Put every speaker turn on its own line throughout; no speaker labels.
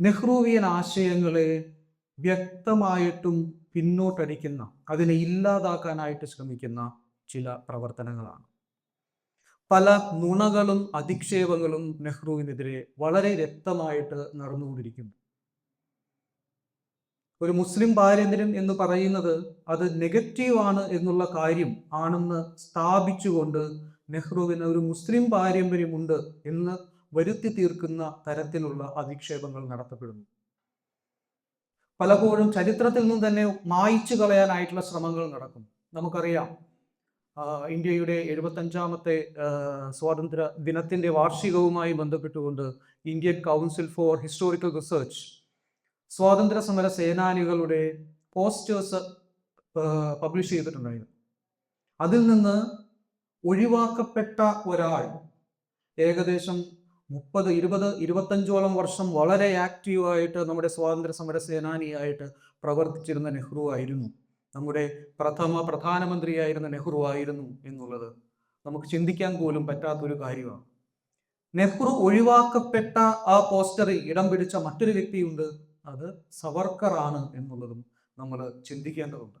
നെഹ്റുവിയൻ ആശയങ്ങളെ വ്യക്തമായിട്ടും പിന്നോട്ടടിക്കുന്ന അതിനെ ഇല്ലാതാക്കാനായിട്ട് ശ്രമിക്കുന്ന ചില പ്രവർത്തനങ്ങളാണ്. പല നുണകളും അധിക്ഷേപങ്ങളും നെഹ്റുവിനെതിരെ വളരെ വ്യക്തമായിട്ട് നടന്നുകൊണ്ടിരിക്കുന്നു. ഒരു മുസ്ലിം പാരമ്പര്യം എന്ന് പറയുന്നത് അത് നെഗറ്റീവാണ് എന്നുള്ള കാര്യം ആണെന്ന് സ്ഥാപിച്ചുകൊണ്ട് നെഹ്റുവിന് ഒരു മുസ്ലിം പാരമ്പര്യമുണ്ട് എന്ന് വരുത്തി തീർക്കുന്ന തരത്തിലുള്ള അധിക്ഷേപങ്ങൾ നടത്തപ്പെടുന്നു. പലപ്പോഴും ചരിത്രത്തിൽ നിന്ന് തന്നെ മായ്ച്ചു കളയാനായിട്ടുള്ള ശ്രമങ്ങൾ നടക്കും. നമുക്കറിയാം ഇന്ത്യയുടെ എഴുപത്തഞ്ചാമത്തെ സ്വാതന്ത്ര്യ ദിനത്തിന്റെ വാർഷികവുമായി ബന്ധപ്പെട്ടുകൊണ്ട് Indian council for historical research സ്വാതന്ത്ര്യ സമര സേനാനികളുടെ പോസ്റ്റേഴ്സ് പബ്ലിഷ് ചെയ്തിട്ടുണ്ടായിരുന്നു. അതിൽ നിന്ന് ഒഴിവാക്കപ്പെട്ട ഒരാൾ ഏകദേശം മുപ്പത് ഇരുപത് ഇരുപത്തഞ്ചോളം വർഷം വളരെ ആക്റ്റീവായിട്ട് നമ്മുടെ സ്വാതന്ത്ര്യ സമര സേനാനിയായിട്ട് പ്രവർത്തിച്ചിരുന്ന നെഹ്റു ആയിരുന്നു. നമ്മുടെ പ്രഥമ പ്രധാനമന്ത്രിയായിരുന്ന നെഹ്റു ആയിരുന്നു എന്നുള്ളത് നമുക്ക് ചിന്തിക്കാൻ പോലും പറ്റാത്തൊരു കാര്യമാണ്. നെഹ്റു ഒഴിവാക്കപ്പെട്ട ആ പോസ്റ്ററിൽ ഇടം പിടിച്ച മറ്റൊരു വ്യക്തിയുണ്ട്. അത് സവർക്കറാണ് എന്നുള്ളതും നമ്മൾ ചിന്തിക്കേണ്ടതുണ്ട്.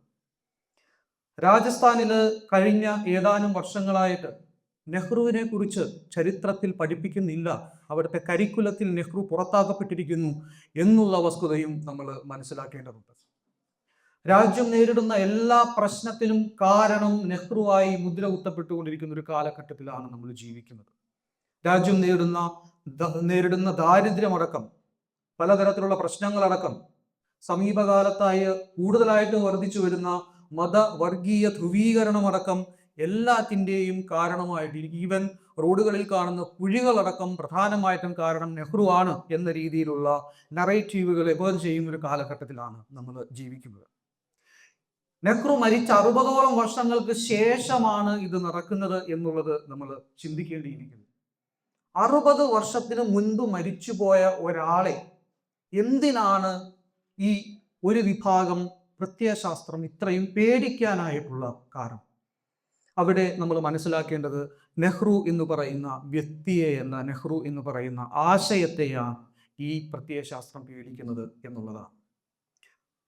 രാജസ്ഥാനിൽ കഴിഞ്ഞ ഏതാനും വർഷങ്ങളായിട്ട് നെഹ്റുവിനെ കുറിച്ച് ചരിത്രത്തിൽ പഠിപ്പിക്കുന്നില്ല. അവിടുത്തെ കരിക്കുലത്തിൽ നെഹ്റു പുറത്താക്കപ്പെട്ടിരിക്കുന്നു എന്നുള്ള വസ്തുതയും നമ്മൾ മനസ്സിലാക്കേണ്ടതുണ്ട്. രാജ്യം നേരിടുന്ന എല്ലാ പ്രശ്നത്തിനും കാരണം നെഹ്റുവായി മുദ്ര കുത്തപ്പെട്ടുകൊണ്ടിരിക്കുന്ന ഒരു കാലഘട്ടത്തിലാണ് നമ്മൾ ജീവിക്കുന്നത്. രാജ്യം നേരിടുന്ന നേരിടുന്ന ദാരിദ്ര്യമടക്കം പലതരത്തിലുള്ള പ്രശ്നങ്ങളടക്കം സമീപകാലത്തായി കൂടുതലായിട്ട് വർദ്ധിച്ചു വരുന്ന മത വർഗീയ ധ്രുവീകരണമടക്കം എല്ലാത്തിന്റെയും കാരണമായിട്ട് ഈവൻ റോഡുകളിൽ കാണുന്ന കുഴികളടക്കം പ്രധാനമായിട്ടും കാരണം നെഹ്റു ആണ് എന്ന രീതിയിലുള്ള നറേറ്റീവുകൾ എബേൺ ചെയ്യുന്ന ഒരു കാലഘട്ടത്തിലാണ് നമ്മൾ ജീവിക്കുന്നത്. നെഹ്റു മരിച്ച അറുപതോളം വർഷങ്ങൾക്ക് ശേഷമാണ് ഇത് നടക്കുന്നത് എന്നുള്ളത് നമ്മൾ ചിന്തിക്കേണ്ടിയിരിക്കുന്നു. അറുപത് വർഷത്തിന് മുൻപ് മരിച്ചുപോയ ഒരാളെ എന്തിനാണ് ഈ ഒരു വിഭാഗം പ്രത്യയശാസ്ത്രം ഇത്രയും പേടിക്കാനായിട്ടുള്ള കാരണം? അവിടെ നമ്മൾ മനസ്സിലാക്കേണ്ടത് നെഹ്റു എന്ന് പറയുന്ന വ്യക്തിയെ എന്ന നെഹ്റു എന്ന് പറയുന്ന ആശയത്തെയാണ് ഈ പ്രത്യയശാസ്ത്രം വിവരിക്കുന്നത് എന്നുള്ളതാണ്.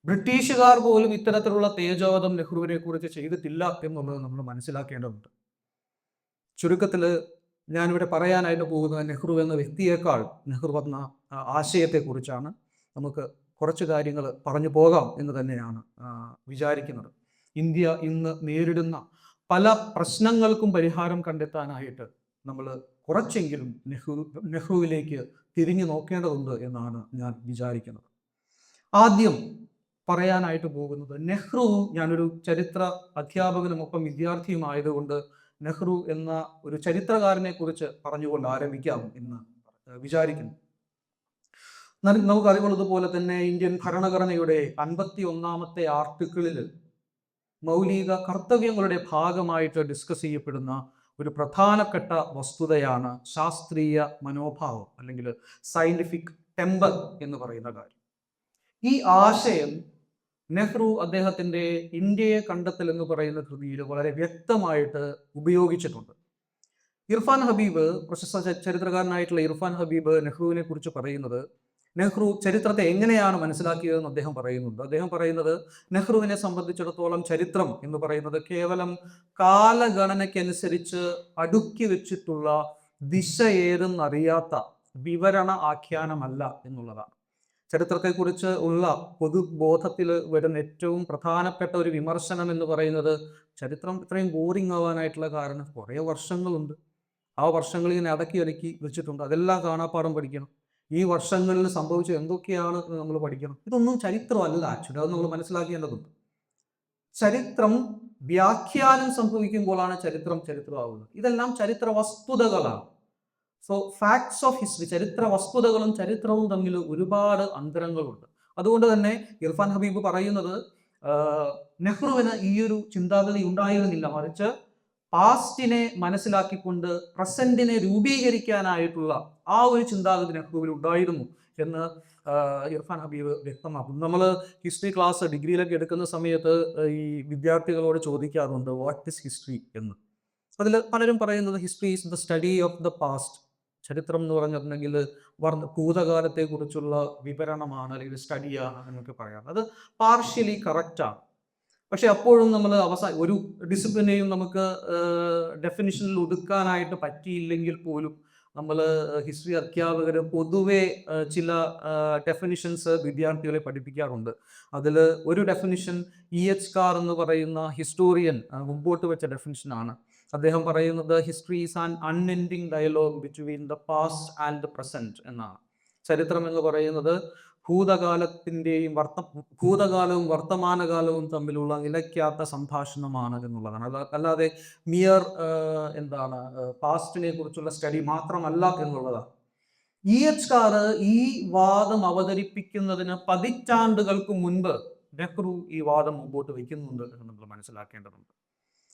ബ്രിട്ടീഷുകാർ പോലും ഇത്തരത്തിലുള്ള തേജോവധം നെഹ്റുവിനെ കുറിച്ച് ചെയ്തിട്ടില്ല എന്നുള്ളത് നമ്മൾ മനസ്സിലാക്കേണ്ടതുണ്ട്. ചുരുക്കത്തിൽ ഞാനിവിടെ പറയാനായിട്ട് പോകുന്ന നെഹ്റു എന്ന വ്യക്തിയേക്കാൾ നെഹ്റു എന്ന ആശയത്തെക്കുറിച്ചാണ്. നമുക്ക് കുറച്ച് കാര്യങ്ങൾ പറഞ്ഞു പോകാം എന്ന് തന്നെയാണ് വിചാരിക്കുന്നത്. ഇന്ത്യ ഇന്ന് നേരിടുന്ന പല പ്രശ്നങ്ങൾക്കും പരിഹാരം കണ്ടെത്താനായിട്ട് നമ്മൾ കുറച്ചെങ്കിലും നെഹ്റു നെഹ്റുവിലേക്ക് തിരിഞ്ഞു നോക്കേണ്ടതുണ്ട് എന്നാണ് ഞാൻ വിചാരിക്കുന്നത്. ആദ്യം പറയാനായിട്ട് പോകുന്നത് നെഹ്റു ഞാനൊരു ചരിത്ര അധ്യാപകനും ഒപ്പം വിദ്യാർത്ഥിയുമായതുകൊണ്ട് നെഹ്റു എന്ന ഒരു ചരിത്രകാരനെ കുറിച്ച് പറഞ്ഞുകൊണ്ട് ആരംഭിക്കാം എന്ന് വിചാരിക്കുന്നു. നമുക്കറിവുള്ളതുപോലെ തന്നെ ഇന്ത്യൻ ഭരണഘടനയുടെ അൻപത്തി ഒന്നാമത്തെ ആർട്ടിക്കിളിൽ മൗലിക കർത്തവ്യങ്ങളുടെ ഭാഗമായിട്ട് ഡിസ്കസ് ചെയ്യപ്പെടുന്ന ഒരു പ്രധാനപ്പെട്ട വസ്തുതയാണ് ശാസ്ത്രീയ മനോഭാവം അല്ലെങ്കിൽ സയന്റിഫിക് ടെമ്പർ എന്ന് പറയുന്ന കാര്യം. ഈ ആശയം നെഹ്റു അദ്ദേഹത്തിന്റെ ഇന്ത്യയെ കണ്ടെത്തൽ എന്ന് പറയുന്ന കൃതിയിൽ വളരെ വ്യക്തമായിട്ട് ഉപയോഗിച്ചിട്ടുണ്ട്. ഇർഫാൻ ഹബീബ് പ്രശസ്ത ചരിത്രകാരനായിട്ടുള്ള ഇർഫാൻ ഹബീബ് നെഹ്റുവിനെ കുറിച്ച് പറയുന്നത് നെഹ്റു ചരിത്രത്തെ എങ്ങനെയാണ് മനസ്സിലാക്കിയതെന്ന് അദ്ദേഹം പറയുന്നുണ്ട്. അദ്ദേഹം പറയുന്നത് നെഹ്റുവിനെ സംബന്ധിച്ചിടത്തോളം ചരിത്രം എന്ന് പറയുന്നത് കേവലം കാലഗണനയ്ക്കനുസരിച്ച് അടുക്കി വെച്ചിട്ടുള്ള ദിശ ഏതെന്നറിയാത്ത വിവരണ ആഖ്യാനമല്ല എന്നുള്ളതാണ്. ചരിത്രത്തെക്കുറിച്ച് ഉള്ള പൊതുബോധത്തിൽ വരുന്ന ഏറ്റവും പ്രധാനപ്പെട്ട ഒരു വിമർശനം എന്ന് പറയുന്നത് ചരിത്രം ഇത്രയും ബോറിംഗ് ആവാനായിട്ടുള്ള കാരണം കുറേ വർഷങ്ങളുണ്ട്. ആ വർഷങ്ങൾ ഇങ്ങനെ അടക്കി അടക്കി വെച്ചിട്ടുണ്ട്. അതെല്ലാം കാണാപ്പാടം പഠിക്കണം. ഈ വർഷങ്ങളിൽ സംഭവിച്ച എന്തൊക്കെയാണ് നമ്മൾ പഠിക്കണം? ഇതൊന്നും ചരിത്രമല്ല ആക്ച്വലി അത് നമ്മൾ മനസ്സിലാക്കേണ്ടതുണ്ട്. ചരിത്രം വ്യാഖ്യാനം സംഭവിക്കുമ്പോഴാണ് ചരിത്രം ചരിത്രമാവുന്നത്. ഇതെല്ലാം ചരിത്ര വസ്തുതകളാണ് സോ ഫാക്ട്സ് ഓഫ് ഹിസ്റ്ററി ചരിത്ര വസ്തുതകളും ചരിത്രവും തമ്മിൽ ഒരുപാട് അന്തരങ്ങളുണ്ട്. അതുകൊണ്ട് തന്നെ ഇർഫാൻ ഹബീബ് പറയുന്നത് നെഹ്റുവിന് ഈ ഒരു ചിന്താഗതി ഉണ്ടായിരുന്നില്ല. മറിച്ച് പാസ്റ്റിനെ മനസ്സിലാക്കിക്കൊണ്ട് പ്രസന്റിനെ രൂപീകരിക്കാനായിട്ടുള്ള ആ ഒരു ചിന്താഗതി നെഹ്റുവിൽ ഉണ്ടായിരുന്നു എന്ന് ഇർഫാൻ ഹബീബ് വ്യക്തമാക്കും. നമ്മൾ ഹിസ്റ്ററി ക്ലാസ് ഡിഗ്രിയിലൊക്കെ എടുക്കുന്ന സമയത്ത് ഈ വിദ്യാർത്ഥികളോട് ചോദിക്കാറുണ്ട് വാട്ട് ഇസ് ഹിസ്റ്ററി എന്ന്. അതിൽ പലരും പറയുന്നത് history is the study of the past ചരിത്രം എന്ന് പറഞ്ഞിട്ടുണ്ടെങ്കിൽ ഭൂതകാലത്തെ ഭൂതകാലത്തെക്കുറിച്ചുള്ള വിവരണമാണ് അല്ലെങ്കിൽ സ്റ്റഡിയാണ് എന്നൊക്കെ പറയാം അത് പാർഷ്യലി കറക്റ്റാണ് പക്ഷെ അപ്പോഴും നമ്മൾ അവസാന ഒരു ഡിസിപ്ലിനെയും നമുക്ക് ഡെഫിനിഷനിൽ ഒതുക്കാനായിട്ട് പറ്റിയില്ലെങ്കിൽ പോലും നമ്മൾ ഹിസ്റ്ററി അധ്യാപകർ പൊതുവെ ചില ഡെഫിനിഷൻസ് വിദ്യാർത്ഥികളെ പഠിപ്പിക്കാറുണ്ട്. അതിൽ ഒരു ഡെഫിനിഷൻ ഇ എച്ച് കാർ എന്ന് പറയുന്ന ഹിസ്റ്റോറിയൻ മുമ്പോട്ട് വെച്ച ഡെഫിനിഷനാണ് അദ്ദേഹം പറയുന്നത് history is an unending dialogue between the past and the present എന്നാണ്. ചരിത്രം എന്ന് പറയുന്നത് ഭൂതകാലത്തിന്റെയും വർത്ത ഭൂതകാലവും വർത്തമാനകാലവും തമ്മിലുള്ള നിലയ്ക്കാത്ത സംഭാഷണമാണ് എന്നുള്ളതാണ്. അല്ല- അല്ലാതെ മിയർ എന്താണ് പാസ്റ്റിനെ കുറിച്ചുള്ള സ്റ്റഡി മാത്രമല്ല എന്നുള്ളതാണ്. ഇ എച്ച് കാർ ഈ വാദം അവതരിപ്പിക്കുന്നതിന് പതിറ്റാണ്ടുകൾക്ക് മുൻപ് നെഹ്റു ഈ വാദം മുമ്പോട്ട് വയ്ക്കുന്നുണ്ട് എന്ന് നമ്മൾ മനസ്സിലാക്കേണ്ടതുണ്ട്.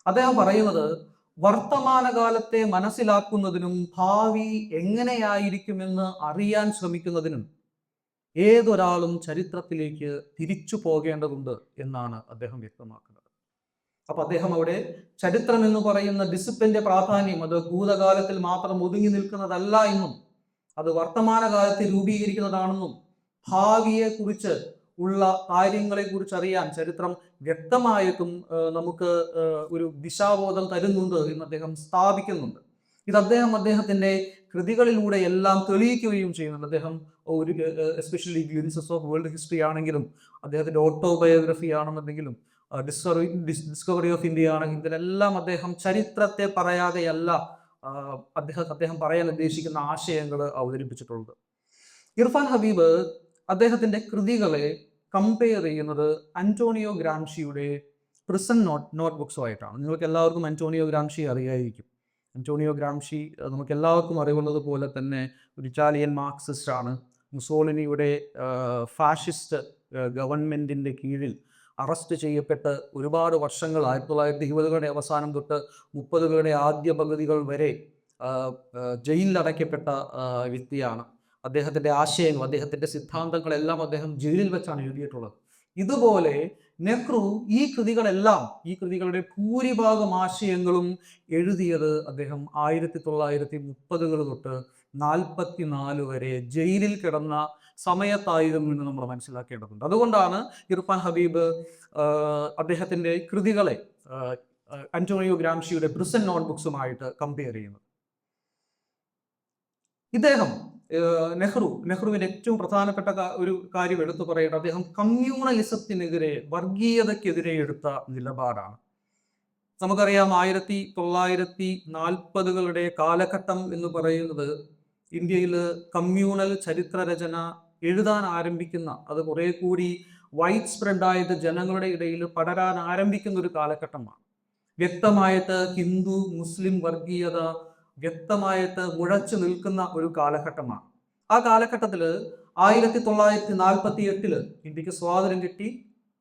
അദ്ദേഹം പറയുന്നത് വർത്തമാനകാലത്തെ മനസ്സിലാക്കുന്നതിനും ഭാവി എങ്ങനെയായിരിക്കുമെന്ന് അറിയാൻ ശ്രമിക്കുന്നതിനും ഏതൊരാളും ചരിത്രത്തിലേക്ക് തിരിച്ചു പോകേണ്ടതുണ്ട് എന്നാണ് അദ്ദേഹം വ്യക്തമാക്കുന്നത്. അപ്പൊ അദ്ദേഹം അവിടെ ചരിത്രം എന്ന് പറയുന്ന ഡിസിപ്ലിന്റെ പ്രാധാന്യം അത് ഭൂതകാലത്തിൽ മാത്രം ഒതുങ്ങി നിൽക്കുന്നതല്ല എന്നും അത് വർത്തമാനകാലത്തെ രൂപീകരിക്കുന്നതാണെന്നും ഭാവിയെ കുറിച്ച് ഉള്ള കാര്യങ്ങളെ കുറിച്ച് അറിയാൻ ചരിത്രം വ്യക്തമായിട്ടും നമുക്ക് ഒരു ദിശാബോധം തരുന്നുണ്ട് എന്ന് അദ്ദേഹം സ്ഥാപിക്കുന്നുണ്ട്. ഇത് അദ്ദേഹം അദ്ദേഹത്തിന്റെ കൃതികളിലൂടെ എല്ലാം തെളിയിക്കുകയും ചെയ്യുന്നുണ്ട്. അദ്ദേഹം ഒരു especially glimpses of world history ആണെങ്കിലും അദ്ദേഹത്തിന്റെ ഓട്ടോബയോഗ്രഫി ആണെന്നുണ്ടെങ്കിലും ഡിസ്കവറി ഡിസ്കവറി ഓഫ് ഇന്ത്യ ആണെങ്കിലും ഇതിലെല്ലാം അദ്ദേഹം ചരിത്രത്തെ പറയാതെയല്ല അദ്ദേഹം അദ്ദേഹം പറയാൻ ഉദ്ദേശിക്കുന്ന ആശയങ്ങൾ അവതരിപ്പിച്ചിട്ടുള്ളത്. ഇർഫാൻ ഹബീബ് അദ്ദേഹത്തിന്റെ കൃതികളെ കമ്പയർ ചെയ്യുന്നത് അന്റോണിയോ ഗ്രാംഷിയുടെ പ്രിസൺ നോട്ട് നോട്ട് ബുക്സുമായിട്ടാണ് നിങ്ങൾക്ക് എല്ലാവർക്കും അന്റോണിയോ ഗ്രാംഷി അറിയായിരിക്കും. അന്റോണിയോ ഗ്രാംഷി നമുക്ക് എല്ലാവർക്കും അറിവുള്ളത് പോലെ തന്നെ ഒരു ഇറ്റാലിയൻ മാർക്സിസ്റ്റ് ആണ്. മുസോളിനിയുടെ ഫാഷിസ്റ്റ് ഗവൺമെന്റിന്റെ കീഴിൽ അറസ്റ്റ് ചെയ്യപ്പെട്ട് ഒരുപാട് വർഷങ്ങൾ ആയിരത്തി തൊള്ളായിരത്തി ഇരുപതുകളുടെ അവസാനം തൊട്ട് മുപ്പതുകളുടെ ആദ്യ പകുതികൾ വരെ ജയിലിലടയ്ക്കപ്പെട്ട വ്യക്തിയാണ്. അദ്ദേഹത്തിന്റെ ആശയങ്ങൾ അദ്ദേഹത്തിന്റെ സിദ്ധാന്തങ്ങളെല്ലാം അദ്ദേഹം ജയിലിൽ വെച്ചാണ് എഴുതിയിട്ടുള്ളത്. ഇതുപോലെ നെഹ്റു ഈ കൃതികളെല്ലാം ഈ കൃതികളുടെ ഭൂരിഭാഗം ആശയങ്ങളും എഴുതിയത് അദ്ദേഹം ആയിരത്തി തൊള്ളായിരത്തി മുപ്പതുകൾ തൊട്ട് നാൽപ്പത്തി നാല് വരെ ജയിലിൽ കിടന്ന സമയത്തായിരുന്നു നമ്മൾ മനസ്സിലാക്കേണ്ടതുണ്ട്. അതുകൊണ്ടാണ് ഇർഫാൻ ഹബീബ് അദ്ദേഹത്തിന്റെ കൃതികളെ അന്റോണിയോ ഗ്രാംഷിയുടെ പ്രിസൺ നോട്ട്ബുക്സുമായിട്ട് കമ്പയർ ചെയ്യുന്നത്. ഇദ്ദേഹം നെഹ്റു നെഹ്റുവിന്റെ ഏറ്റവും പ്രധാനപ്പെട്ട ഒരു കാര്യം എടുത്തു പറയേണ്ടത് അദ്ദേഹം കമ്മ്യൂണലിസത്തിനെതിരെ വർഗീയതക്കെതിരെ എടുത്ത നിലപാടാണ്. നമുക്കറിയാം ആയിരത്തി തൊള്ളായിരത്തി നാൽപ്പതുകളുടെ കാലഘട്ടം എന്ന് പറയുന്നത് ഇന്ത്യയിൽ കമ്മ്യൂണൽ ചരിത്രരചന എഴുതാൻ ആരംഭിക്കുന്ന അത് കുറെ കൂടി വൈഡ് സ്പ്രെഡ് ആയത് ജനങ്ങളുടെ ഇടയിൽ പടരാൻ ആരംഭിക്കുന്ന ഒരു കാലഘട്ടമാണ്. വ്യക്തമായിട്ട് ഹിന്ദു മുസ്ലിം വർഗീയത വ്യക്തമായിട്ട് മുഴച്ചു നിൽക്കുന്ന ഒരു കാലഘട്ടമാണ്. ആ കാലഘട്ടത്തിൽ ആയിരത്തി തൊള്ളായിരത്തി നാൽപ്പത്തി എട്ടിൽ ഇന്ത്യയ്ക്ക് സ്വാതന്ത്ര്യം കിട്ടി.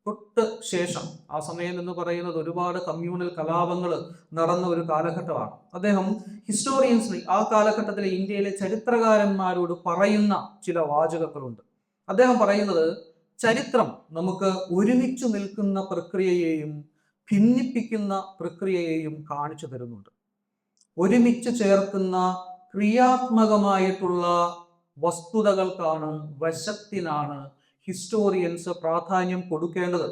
തൊട്ട് ശേഷം ആ സമയം എന്ന് പറയുന്നത് ഒരുപാട് കമ്മ്യൂണൽ കലാപങ്ങൾ നടന്ന ഒരു കാലഘട്ടമാണ്. അദ്ദേഹം ഹിസ്റ്റോറിയൻസ് ആ കാലഘട്ടത്തിലെ ഇന്ത്യയിലെ ചരിത്രകാരന്മാരോട് പറയുന്ന ചില വാചകങ്ങളുണ്ട്. അദ്ദേഹം പറയുന്നത് ചരിത്രം നമുക്ക് ഒരുമിച്ച് നിൽക്കുന്ന പ്രക്രിയയെയും ഭിന്നിപ്പിക്കുന്ന പ്രക്രിയയെയും കാണിച്ചു തരുന്നുണ്ട്. ഒരുമിച്ച് ചേർക്കുന്ന ക്രിയാത്മകമായിട്ടുള്ള വസ്തുതകൾക്കാണ് വശത്തിനാണ് ഹിസ്റ്റോറിയൻസ് പ്രാധാന്യം കൊടുക്കേണ്ടത്.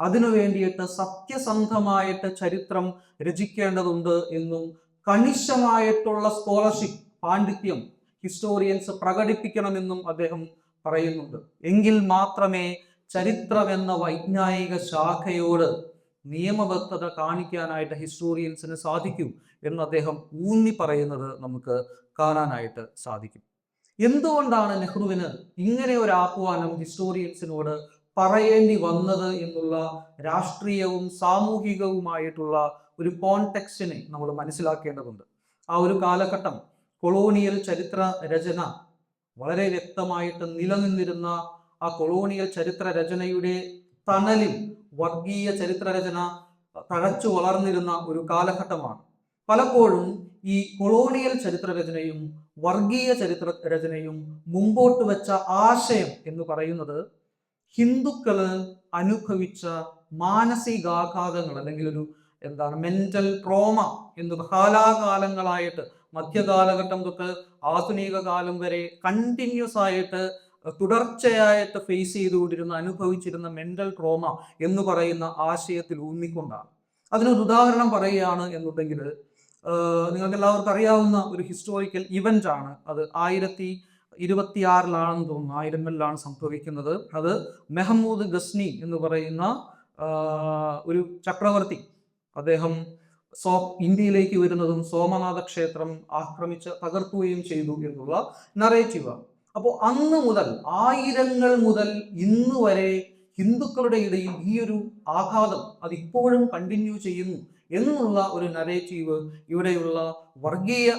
അതിനു വേണ്ടിയിട്ട് സത്യസന്ധമായിട്ട് ചരിത്രം രചിക്കേണ്ടതുണ്ട് എന്നും കണിശമായിട്ടുള്ള സ്കോളർഷിപ്പ് പാണ്ഡിത്യം ഹിസ്റ്റോറിയൻസ് പ്രകടിപ്പിക്കണമെന്നും അദ്ദേഹം പറയുന്നുണ്ട്. എങ്കിൽ മാത്രമേ ചരിത്രം എന്ന വൈജ്ഞാനിക ശാഖയോട് നിയമബദ്ധത കാണിക്കാനായിട്ട് ഹിസ്റ്റോറിയൻസിന് സാധിക്കൂ എന്ന് അദ്ദേഹം ഊന്നി പറയുന്നത് നമുക്ക് കാണാനായിട്ട് സാധിക്കും. എന്തുകൊണ്ടാണ് നെഹ്റുവിന് ഇങ്ങനെ ഒരു ആഹ്വാനം ഹിസ്റ്റോറിയൻസിനോട് പറയേണ്ടി വന്നത് എന്നുള്ള രാഷ്ട്രീയവും സാമൂഹികവുമായിട്ടുള്ള ഒരു കോണ്ടെക്സ്റ്റിനെ നമ്മൾ മനസ്സിലാക്കേണ്ടതുണ്ട്. ആ ഒരു കാലഘട്ടം കൊളോണിയൽ ചരിത്ര രചന വളരെ വ്യക്തമായിട്ട് നിലനിന്നിരുന്ന ആ കൊളോണിയൽ ചരിത്ര രചനയുടെ തണലിൽ വർഗീയ ചരിത്ര രചന തഴച്ചു വളർന്നിരുന്ന ഒരു കാലഘട്ടമാണ്. പലപ്പോഴും ഈ കൊളോണിയൽ ചരിത്ര രചനയും വർഗീയ ചരിത്ര രചനയും മുമ്പോട്ട് വെച്ച ആശയം എന്ന് പറയുന്നത് ഹിന്ദുക്കൾ അനുഭവിച്ച മാനസികാഘാതങ്ങൾ അല്ലെങ്കിൽ ഒരു എന്താണ് മെന്റൽ ട്രോമ എന്ന് കാലാകാലങ്ങളായിട്ട് മധ്യകാലഘട്ടം തൊട്ട് ആധുനിക കാലം വരെ കണ്ടിന്യൂസ് ആയിട്ട് തുടർച്ചയായിട്ട് ഫേസ് ചെയ്തുകൊണ്ടിരുന്ന അനുഭവിച്ചിരുന്ന മെന്റൽ ട്രോമ എന്ന് പറയുന്ന ആശയത്തിൽ ഊന്നിക്കൊണ്ടാണ്. അതിനൊരു ഉദാഹരണം പറയുകയാണ് എന്നുണ്ടെങ്കിൽ നിങ്ങൾക്ക് എല്ലാവർക്കും അറിയാവുന്ന ഒരു ഹിസ്റ്റോറിക്കൽ ഇവന്റ് ആണ്. അത് ആയിരത്തി ഇരുപത്തിയാറിലാണെന്ന് തോന്നുന്നു. ആയിരങ്ങളിലാണ് സംഭവിക്കുന്നത്. അത് മെഹമ്മൂദ് ഗസ്നി എന്ന് പറയുന്ന ഒരു ചക്രവർത്തി. അദ്ദേഹം സോ ഇന്ത്യയിലേക്ക് വരുന്നതും സോമനാഥ ക്ഷേത്രം ആക്രമിച്ച് തകർക്കുകയും ചെയ്തു എന്നുള്ള നറേറ്റീവ് അപ്പോൾ അന്ന് മുതൽ ആയിരങ്ങൾ മുതൽ ഇന്ന് വരെ ഹിന്ദുക്കളുടെ ഇടയിൽ ഈ ഒരു ആഘാതം അത് ഇപ്പോഴും കണ്ടിന്യൂ ചെയ്യുന്നു. എന്നുള്ള ഒരു നറേറ്റീവ് ഇവിടെയുള്ള വർഗീയ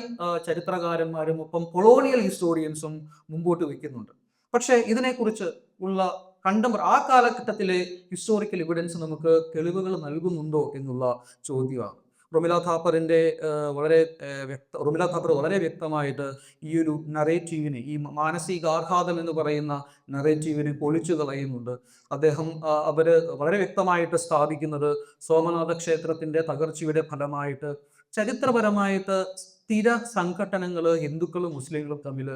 ചരിത്രകാരന്മാരും ഒപ്പം കൊളോണിയൽ ഹിസ്റ്റോറിയൻസും മുമ്പോട്ട് വയ്ക്കുന്നുണ്ട് പക്ഷേ ഇതിനെക്കുറിച്ച് ഉള്ള കണ്ടംപറ ആ കാലഘട്ടത്തിലെ ഹിസ്റ്റോറിക്കൽ എവിഡൻസ് നമുക്ക് തെളിവുകൾ നൽകുന്നുണ്ടോ എന്നുള്ള ചോദ്യമാണ്. റൊമില താപ്പറിന്റെ വളരെ വ്യക്ത റൊമില ഥാപ്പർ വളരെ വ്യക്തമായിട്ട് ഈ ഒരു നറേറ്റീവിനെ ഈ മാനസികാഘാതം എന്ന് പറയുന്ന നറേറ്റീവിനെ പൊളിച്ചു കളയുന്നുണ്ട്. അദ്ദേഹം അവർ വളരെ വ്യക്തമായിട്ട് സ്ഥാപിക്കുന്നത് സോമനാഥ ക്ഷേത്രത്തിന്റെ തകർച്ചയുടെ ഫലമായിട്ട് ചരിത്രപരമായിട്ട് സ്ഥിര സംഘടനകൾ ഹിന്ദുക്കളും മുസ്ലിങ്ങളും തമ്മിൽ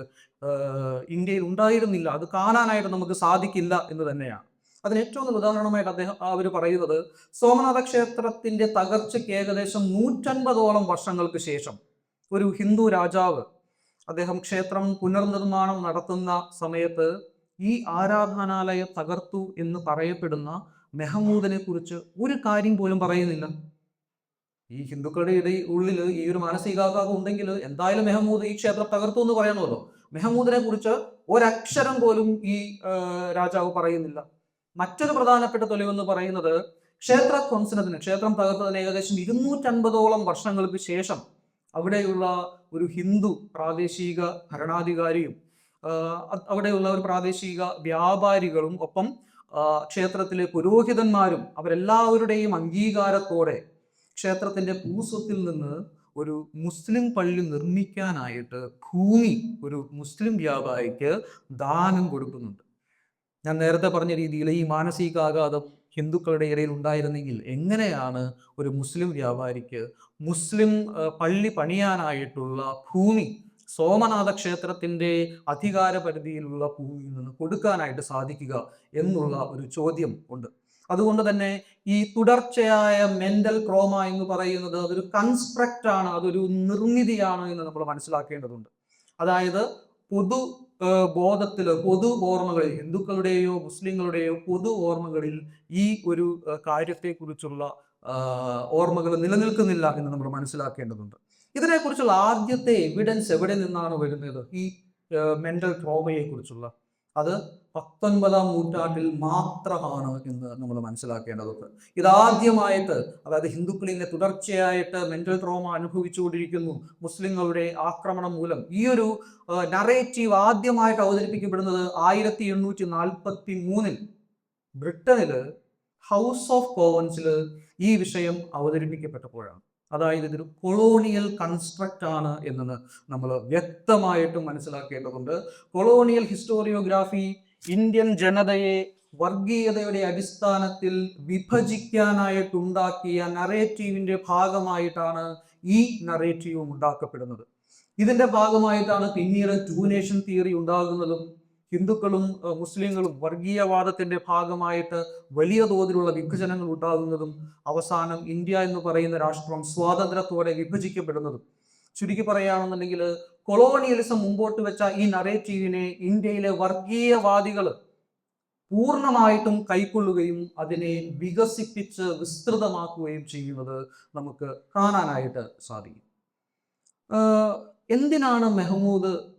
ഇന്ത്യയിൽ ഉണ്ടായിരുന്നില്ല. അത് കാണാനായിട്ട് നമുക്ക് സാധിക്കില്ല എന്ന് തന്നെയാണ്. അതിന് ഏറ്റവും നല്ല ഉദാഹരണമായിട്ട് അദ്ദേഹം അവർ പറയുന്നത് സോമനാഥ ക്ഷേത്രത്തിന്റെ തകർച്ചയ്ക്ക് ഏകദേശം നൂറ്റൻപതോളം വർഷങ്ങൾക്ക് ശേഷം ഒരു ഹിന്ദു രാജാവ് അദ്ദേഹം ക്ഷേത്രം പുനർനിർമ്മാണം നടത്തുന്ന സമയത്ത് ഈ ആരാധനാലയം തകർത്തു എന്ന് പറയപ്പെടുന്ന മെഹമൂദിനെ കുറിച്ച് ഒരു കാര്യം പോലും പറയുന്നില്ല. ഈ ഹിന്ദുക്കളുടെ ഇടയിൽ ഉള്ളിൽ ഈ ഒരു മാനസികാഘാതം ഉണ്ടെങ്കിൽ എന്തായാലും മെഹമൂദ് ഈ ക്ഷേത്രം തകർത്തു എന്ന് പറയണമല്ലോ മെഹമൂദിനെ കുറിച്ച് ഒരക്ഷരം പോലും ഈ രാജാവ് പറയുന്നില്ല. മറ്റൊരു പ്രധാനപ്പെട്ട തെളിവെന്ന് പറയുന്നത് ക്ഷേത്ര ധ്വംസനത്തിന് ക്ഷേത്രം തകർത്തതിന് ഏകദേശം ഇരുന്നൂറ്റൻപതോളം വർഷങ്ങൾക്ക് ശേഷം അവിടെയുള്ള ഒരു ഹിന്ദു പ്രാദേശിക ഭരണാധികാരിയും അവിടെയുള്ള ഒരു പ്രാദേശിക വ്യാപാരികളും ഒപ്പം ക്ഷേത്രത്തിലെ പുരോഹിതന്മാരും അവരെല്ലാവരുടെയും അംഗീകാരത്തോടെ ക്ഷേത്രത്തിന്റെ ഭൂസ്വത്തിൽ നിന്ന് ഒരു മുസ്ലിം പള്ളി നിർമ്മിക്കാനായിട്ട് ഭൂമി ഒരു മുസ്ലിം വ്യാപാരിക്ക് ദാനം കൊടുക്കുന്നുണ്ട്. ഞാൻ നേരത്തെ പറഞ്ഞ രീതിയിൽ ഈ മാനസികാഘാതം ഹിന്ദുക്കളുടെ ഇടയിൽ ഉണ്ടായിരുന്നെങ്കിൽ എങ്ങനെയാണ് ഒരു മുസ്ലിം വ്യാപാരിക്ക് മുസ്ലിം പള്ളി പണിയാനായിട്ടുള്ള ഭൂമി സോമനാഥ ക്ഷേത്രത്തിന്റെ അധികാര പരിധിയിലുള്ള ഭൂമിയിൽ നിന്ന് കൊടുക്കാനായിട്ട് സാധിക്കുക എന്നുള്ള ഒരു ചോദ്യം ഉണ്ട്. അതുകൊണ്ട് തന്നെ ഈ തുടർച്ചയായ മെന്റൽ ക്രോമ എന്ന് പറയുന്നത് അതൊരു കൺസ്ട്രക്റ്റ് ആണ് അതൊരു നിർമ്മിതിയാണ് എന്ന് നമ്മൾ മനസ്സിലാക്കേണ്ടതുണ്ട്. അതായത് പൊതു ഏഹ്, ബോധത്തിൽ പൊതു ഓർമ്മകളിൽ ഹിന്ദുക്കളുടെയോ മുസ്ലിങ്ങളുടെയോ പൊതു ഓർമ്മകളിൽ ഈ ഒരു കാര്യത്തെ കാര്യത്തെക്കുറിച്ചുള്ള ഓർമ്മകൾ നിലനിൽക്കുന്നില്ല എന്ന് നമ്മൾ മനസ്സിലാക്കേണ്ടതുണ്ട്. ഇതിനെക്കുറിച്ചുള്ള ആദ്യത്തെ എവിഡൻസ് എവിടെ നിന്നാണ് വരുന്നത്? ഈ മെന്റൽ ട്രോമയെ കുറിച്ചുള്ള അത് പത്തൊൻപതാം നൂറ്റാണ്ടിൽ മാത്രമാണ് എന്ന് നമ്മൾ മനസ്സിലാക്കേണ്ടതുണ്ട്. ഇതാദ്യമായിട്ട് അതായത് ഹിന്ദുക്കൾ ഇങ്ങനെ തുടർച്ചയായിട്ട് മെന്റൽ ട്രോമ അനുഭവിച്ചുകൊണ്ടിരിക്കുന്നു മുസ്ലിങ്ങളുടെ ആക്രമണം മൂലം. ഈ ഒരു നറേറ്റീവ് ആദ്യമായിട്ട് അവതരിപ്പിക്കപ്പെടുന്നത് ആയിരത്തി എണ്ണൂറ്റി നാൽപ്പത്തി മൂന്നിൽ ബ്രിട്ടനിൽ ഹൗസ് ഓഫ് കോവൻസിൽ ഈ വിഷയം അവതരിപ്പിക്കപ്പെട്ടപ്പോഴാണ്. അതായത് ഇതൊരു കൊളോണിയൽ കൺസ്ട്രക്റ്റ് ആണ് എന്ന് നമ്മൾ വ്യക്തമായിട്ടും മനസ്സിലാക്കേണ്ടതുണ്ട്. കൊളോണിയൽ ഹിസ്റ്റോറിയോഗ്രാഫി ഇന്ത്യൻ ജനതയെ വർഗീയതയുടെ അടിസ്ഥാനത്തിൽ വിഭജിക്കാനായിട്ടുണ്ടാക്കിയ നറേറ്റീവിന്റെ ഭാഗമായിട്ടാണ് ഈ നറേറ്റീവും ഉണ്ടാക്കപ്പെടുന്നത്. ഇതിന്റെ ഭാഗമായിട്ടാണ് പിന്നീട് ടു നേഷൻ തിയറി ഉണ്ടാകുന്നതും ഹിന്ദുക്കളും മുസ്ലിങ്ങളും വർഗീയവാദത്തിന്റെ ഭാഗമായിട്ട് വലിയ തോതിലുള്ള വിഭജനങ്ങൾ ഉണ്ടാകുന്നതും അവസാനം ഇന്ത്യ എന്ന് പറയുന്ന രാഷ്ട്രം സ്വാതന്ത്ര്യത്തോടെ വിഭജിക്കപ്പെടുന്നതും. ചുരുക്കി പറയുകയാണെന്നുണ്ടെങ്കിൽ കൊളോണിയലിസം മുമ്പോട്ട് വെച്ച ഈ നറേറ്റീവിനെ ഇന്ത്യയിലെ വർഗീയവാദികൾ പൂർണമായിട്ടും കൈക്കൊള്ളുകയും അതിനെ വികസിപ്പിച്ച് വിസ്തൃതമാക്കുകയും ചെയ്യുന്നത് നമുക്ക് കാണാനായിട്ട് സാധിക്കും. എന്തിനാണ് മെഹമ്മൂദ് ആഹ്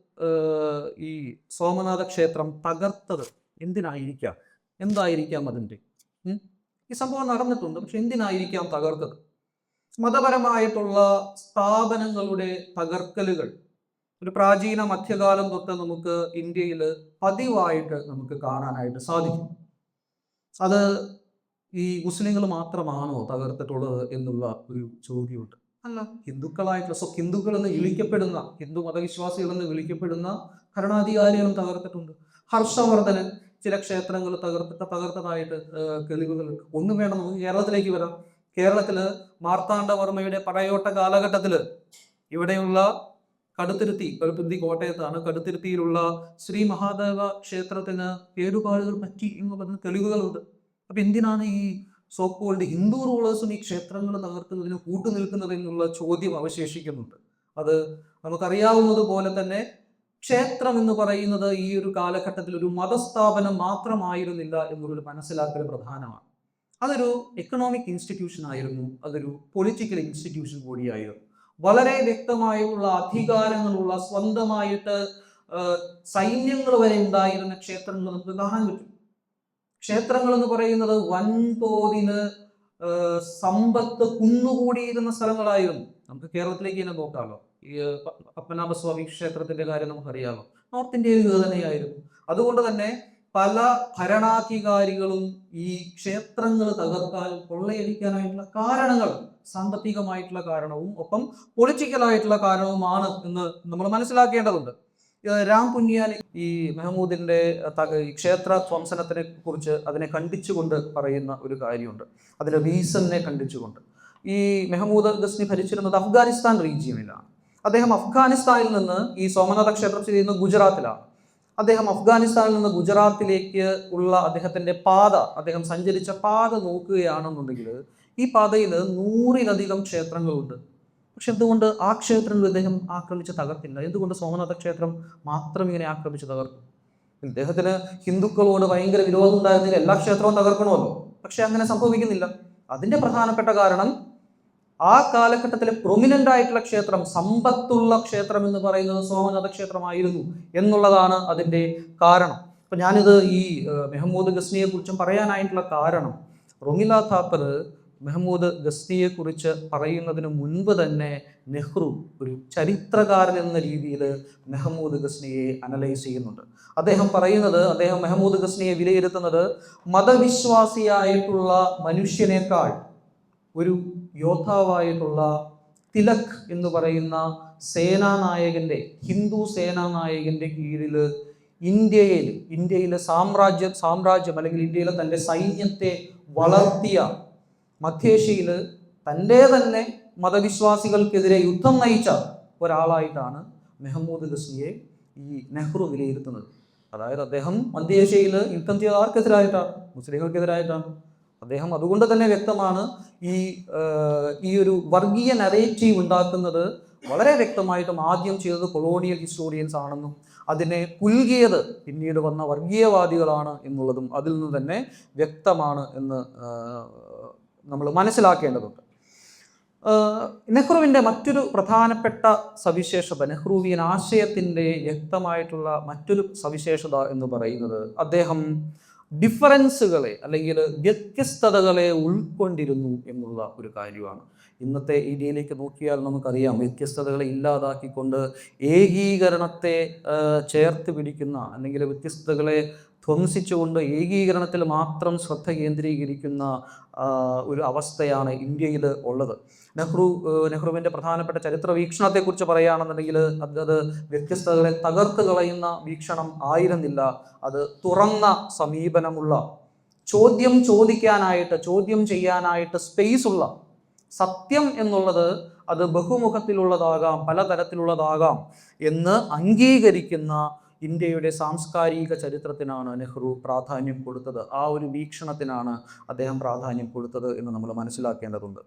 ഈ സോമനാഥ ക്ഷേത്രം തകർത്തത് എന്തിനായിരിക്കാം? എന്തായിരിക്കാം അതിന്റെ? ഈ സംഭവം നടന്നിട്ടുണ്ട്. പക്ഷെ എന്തിനായിരിക്കാം തകർത്തത്? മതപരമായിട്ടുള്ള സ്ഥാപനങ്ങളുടെ തകർക്കലുകൾ. ഒരു പ്രാചീന മധ്യകാലം തൊട്ട് നമുക്ക് ഇന്ത്യയിൽ പതിവായിട്ട് നമുക്ക് കാണാനായിട്ട് സാധിക്കും. അത് ഈ മുസ്ലിങ്ങൾ മാത്രമാണോ തകർത്തിട്ടുള്ളത് എന്നുള്ള ഒരു ചോദ്യമുണ്ട്. ഹിന്ദുക്കളായിട്ടുള്ള സോ ഹിന്ദുക്കൾ എന്ന് വിളിക്കപ്പെടുന്ന ഹിന്ദു മതവിശ്വാസികൾ എന്ന് വിളിക്കപ്പെടുന്ന ഭരണാധികാരികളും തകർത്തിട്ടുണ്ട്. ഹർഷവർദ്ധന് ചില ക്ഷേത്രങ്ങൾ തകർത്തിട്ട് തകർത്തതായിട്ട് തെളിവുകൾ ഒന്നും വേണം നമുക്ക് കേരളത്തിലേക്ക് വരാം. കേരളത്തിൽ മാർത്താണ്ഡവർമ്മയുടെ പടയോട്ട കാലഘട്ടത്തിൽ ഇവിടെയുള്ള കടുത്തിരുത്തി കടുത്തിരുത്തി കോട്ടയത്താണ്. കടുത്തിരുത്തിയിലുള്ള ശ്രീ മഹാദേവ ക്ഷേത്രത്തിന് കേടുപാടുകൾ പറ്റി എന്ന് പറഞ്ഞ തെളിവുകളുണ്ട്. അപ്പൊ എന്തിനാണ് ഈ സോക്കോൾഡ് ഹിന്ദു റൂളേഴ്സും ഈ ക്ഷേത്രങ്ങൾ തകർക്കുന്നതിന് കൂട്ടുനിൽക്കുന്നത് എന്നുള്ള ചോദ്യം അവശേഷിക്കുന്നുണ്ട്. അത് നമുക്കറിയാവുന്നത് പോലെ തന്നെ ക്ഷേത്രം എന്ന് പറയുന്നത് ഈ ഒരു കാലഘട്ടത്തിൽ ഒരു മതസ്ഥാപനം മാത്രമായിരുന്നില്ല എന്നുള്ളൊരു മനസ്സിലാക്കൽ പ്രധാനമാണ്. അതൊരു എക്കണോമിക് ഇൻസ്റ്റിറ്റ്യൂഷൻ ആയിരുന്നു. അതൊരു പൊളിറ്റിക്കൽ ഇൻസ്റ്റിറ്റ്യൂഷൻ കൂടിയായിരുന്നു. വളരെ വ്യക്തമായുള്ള അധികാരങ്ങളുള്ള സ്വന്തമായിട്ട് സൈന്യങ്ങൾ വരെ ഉണ്ടായിരുന്ന ക്ഷേത്രങ്ങൾ നമുക്ക് കാണാൻ പറ്റും. ക്ഷേത്രങ്ങൾ എന്ന് പറയുന്നത് വൻതോതിന് സമ്പത്ത് കുന്നുകൂടിയിരുന്ന സ്ഥലങ്ങളായിരുന്നു. നമുക്ക് കേരളത്തിലേക്ക് തന്നെ നോക്കാമല്ലോ ഈ പത്മനാഭസ്വാമി ക്ഷേത്രത്തിന്റെ കാര്യം നമുക്കറിയാമല്ലോ. നോർത്ത് ഇന്ത്യയിൽ ഇത് തന്നെയായിരുന്നു. അതുകൊണ്ട് തന്നെ പല ഭരണാധികാരികളും ഈ ക്ഷേത്രങ്ങൾ തകർക്കാനും കൊള്ളയടിക്കാനായിട്ടുള്ള കാരണങ്ങൾ സാമ്പത്തികമായിട്ടുള്ള കാരണവും ഒപ്പം പൊളിറ്റിക്കലായിട്ടുള്ള കാരണവുമാണ് എന്ന് നമ്മൾ മനസ്സിലാക്കേണ്ടതുണ്ട്. രാം പുന്യാനി ഈ മെഹമൂദിന്റെ ക്ഷേത്ര ധ്വംസനത്തിനെ കുറിച്ച് അതിനെ കണ്ടിച്ചുകൊണ്ട് പറയുന്ന ഒരു കാര്യമുണ്ട്. അതിലെ റീസണിനെ കണ്ടിച്ചുകൊണ്ട് ഈ മെഹമൂദ് ഗസ്നി ഭരിച്ചിരുന്നത് അഫ്ഗാനിസ്ഥാൻ റീജിയനിലാണ് അദ്ദേഹം അഫ്ഗാനിസ്ഥാനിൽ നിന്ന് ഈ സോമനാഥ ക്ഷേത്രം സ്ഥിതി ചെയ്യുന്നത് ഗുജറാത്തിലാണ്. അദ്ദേഹം അഫ്ഗാനിസ്ഥാനിൽ നിന്ന് ഗുജറാത്തിലേക്ക് ഉള്ള അദ്ദേഹത്തിന്റെ പാത അദ്ദേഹം സഞ്ചരിച്ച പാത നോക്കുകയാണെന്നുണ്ടെങ്കിൽ ഈ പാതയിൽ നൂറിലധികം ക്ഷേത്രങ്ങളുണ്ട്. പക്ഷെ എന്തുകൊണ്ട് ആ ക്ഷേത്രങ്ങൾ ഇദ്ദേഹം ആക്രമിച്ച് തകർത്തില്ല? എന്തുകൊണ്ട് സോമനാഥ ക്ഷേത്രം മാത്രം ഇങ്ങനെ ആക്രമിച്ച് തകർത്തു? ഇദ്ദേഹത്തിന് ഹിന്ദുക്കളോട് ഭയങ്കര വിരോധം ഉണ്ടായിരുന്നെങ്കിൽ എല്ലാ ക്ഷേത്രവും തകർക്കണമല്ലോ. പക്ഷെ അങ്ങനെ സംഭവിക്കുന്നില്ല. അതിന്റെ പ്രധാനപ്പെട്ട കാരണം ആ കാലഘട്ടത്തിലെ പ്രൊമിനന്റ് ആയിട്ടുള്ള ക്ഷേത്രം സമ്പത്തുള്ള ക്ഷേത്രം എന്ന് പറയുന്നത് സോമനാഥ ക്ഷേത്രമായിരുന്നു എന്നുള്ളതാണ് അതിന്റെ കാരണം. അപ്പൊ ഞാനിത് ഈ മെഹമ്മൂദ് ഗസ്നിയെ കുറിച്ചും പറയാനായിട്ടുള്ള കാരണം. റൊമില താപ്പർ മെഹമ്മൂദ് ഗസ്നിയെ കുറിച്ച് പറയുന്നതിന് മുൻപ് തന്നെ നെഹ്റു ഒരു ചരിത്രകാരൻ എന്ന രീതിയിൽ മെഹമ്മൂദ് ഗസ്നിയെ അനലൈസ് ചെയ്യുന്നുണ്ട്. അദ്ദേഹം പറയുന്നത് അദ്ദേഹം മെഹമ്മൂദ് ഗസ്നിയെ വിലയിരുത്തുന്നത് മതവിശ്വാസിയായിട്ടുള്ള മനുഷ്യനേക്കാൾ ഒരു യോദ്ധാവായിട്ടുള്ള തിലക് എന്ന് പറയുന്ന സേനാനായകന്റെ ഹിന്ദു സേനാനായകന്റെ കീഴിൽ ഇന്ത്യയിൽ ഇന്ത്യയിലെ സാമ്രാജ്യ സാമ്രാജ്യം അല്ലെങ്കിൽ ഇന്ത്യയിലെ തന്റെ സൈന്യത്തെ വളർത്തിയ മധ്യേഷ്യയിൽ തന്റെ തന്നെ മതവിശ്വാസികൾക്കെതിരെ യുദ്ധം നയിച്ച ഒരാളായിട്ടാണ് മെഹമ്മൂദ് ഗസ്നിയെ ഈ നെഹ്റു വിലയിരുത്തുന്നത്. അതായത് അദ്ദേഹം മധ്യേഷ്യയിൽ യുദ്ധം ചെയ്ത ആർക്കെതിരായിട്ടാണ് മുസ്ലിങ്ങൾക്കെതിരായിട്ടാണ്. അദ്ദേഹം അതുകൊണ്ട് തന്നെ വ്യക്തമാണ് ഈ ഈ ഒരു വർഗീയ നരേറ്റീവ് ഉണ്ടാക്കുന്നത് വളരെ വ്യക്തമായിട്ടും ആദ്യം ചെയ്തത് കൊളോണിയൽ ഹിസ്റ്റോറിയൻസ് ആണെന്നും അതിനെ പുൽകിയത് പിന്നീട് വന്ന വർഗീയവാദികളാണ് എന്നുള്ളതും അതിൽ നിന്ന് തന്നെ വ്യക്തമാണ് എന്ന് നമ്മൾ മനസ്സിലാക്കേണ്ടതുണ്ട്. നെഹ്റുവിന്റെ മറ്റൊരു പ്രധാനപ്പെട്ട സവിശേഷത നെഹ്റുവിയൻ ആശയത്തിന്റെ വ്യക്തമായിട്ടുള്ള മറ്റൊരു സവിശേഷത എന്ന് പറയുന്നത് അദ്ദേഹം ഡിഫറൻസുകളെ അല്ലെങ്കിൽ വ്യത്യസ്തതകളെ ഉൾക്കൊണ്ടിരുന്നു എന്നുള്ള ഒരു കാര്യമാണ്. ഇന്നത്തെ ഇന്ത്യയിലേക്ക് നോക്കിയാൽ നമുക്കറിയാം വ്യത്യസ്തതകളെ ഇല്ലാതാക്കിക്കൊണ്ട് ഏകീകരണത്തെ ചേർത്ത് പിടിക്കുന്ന അല്ലെങ്കിൽ വ്യത്യസ്തതകളെ ധ്വംസിച്ചുകൊണ്ട് ഏകീകരണത്തിൽ മാത്രം ശ്രദ്ധ കേന്ദ്രീകരിക്കുന്ന ഒരു അവസ്ഥയാണ് ഇന്ത്യയിൽ ഉള്ളത്. നെഹ്റു നെഹ്റുവിന്റെ പ്രധാനപ്പെട്ട ചരിത്ര വീക്ഷണത്തെക്കുറിച്ച് പറയുകയാണെന്നുണ്ടെങ്കിൽ അത് വ്യത്യസ്തതകളെ തകർത്ത് കളയുന്ന വീക്ഷണം ആയിരുന്നില്ല. അത് തുറന്ന സമീപനമുള്ള ചോദ്യം ചോദിക്കാനായിട്ട് ചോദ്യം ചെയ്യാനായിട്ട് സ്പേസ് ഉള്ള സത്യം എന്നുള്ളത് അത് ബഹുമുഖത്തിലുള്ളതാകാം പലതരത്തിലുള്ളതാകാം എന്ന് അംഗീകരിക്കുന്ന ഇന്ത്യയുടെ സാംസ്കാരിക ചരിത്രത്തിനാണ് നെഹ്റു പ്രാധാന്യം കൊടുത്തത്. ആ ഒരു വീക്ഷണത്തിനാണ് അദ്ദേഹം പ്രാധാന്യം കൊടുത്തത് എന്ന് നമ്മൾ മനസ്സിലാക്കേണ്ടതുണ്ട്.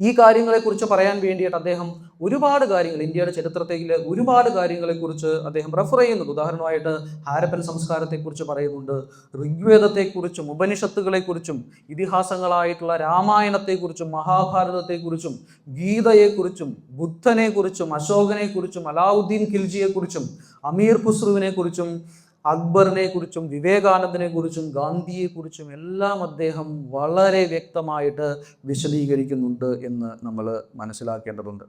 ഈ കാര്യങ്ങളെക്കുറിച്ച് പറയാൻ വേണ്ടിയിട്ട് അദ്ദേഹം ഒരുപാട് കാര്യങ്ങൾ ഇന്ത്യയുടെ ചരിത്രത്തിൽ ഒരുപാട് കാര്യങ്ങളെക്കുറിച്ച് അദ്ദേഹം റെഫർ ചെയ്യുന്നുണ്ട്. ഉദാഹരണമായിട്ട് ഹാരപ്പൻ സംസ്കാരത്തെക്കുറിച്ച് പറയുന്നുണ്ട് ഋഗ്വേദത്തെക്കുറിച്ചും ഉപനിഷത്തുകളെക്കുറിച്ചും ഇതിഹാസങ്ങളായിട്ടുള്ള രാമായണത്തെക്കുറിച്ചും മഹാഭാരതത്തെക്കുറിച്ചും ഗീതയെക്കുറിച്ചും ബുദ്ധനെക്കുറിച്ചും അശോകനെക്കുറിച്ചും അലാവുദ്ദീൻ ഖിൽജിയെക്കുറിച്ചും അമീർ ഖുസ്രുവിനെ കുറിച്ചും അക്ബറിനെ കുറിച്ചും വിവേകാനന്ദനെ കുറിച്ചും ഗാന്ധിയെ കുറിച്ചും എല്ലാം അദ്ദേഹം വളരെ വ്യക്തമായിട്ട് വിശദീകരിക്കുന്നുണ്ട് എന്ന് നമ്മൾ മനസ്സിലാക്കേണ്ടതുണ്ട്.